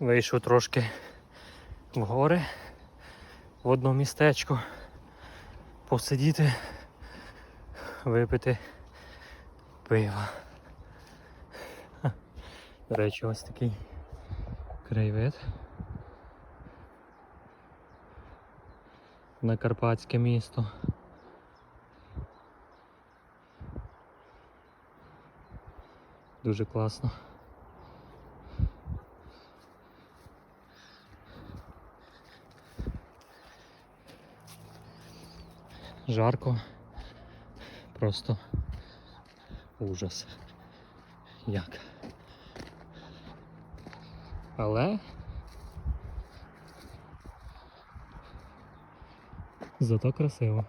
Вийшов трошки в гори в одно містечко. Посидіти, випити пива. До речі, ось такий краєвид. На Карпатське місто. Дуже класно. Жарко. Просто ужас. Як. Але зато красиво.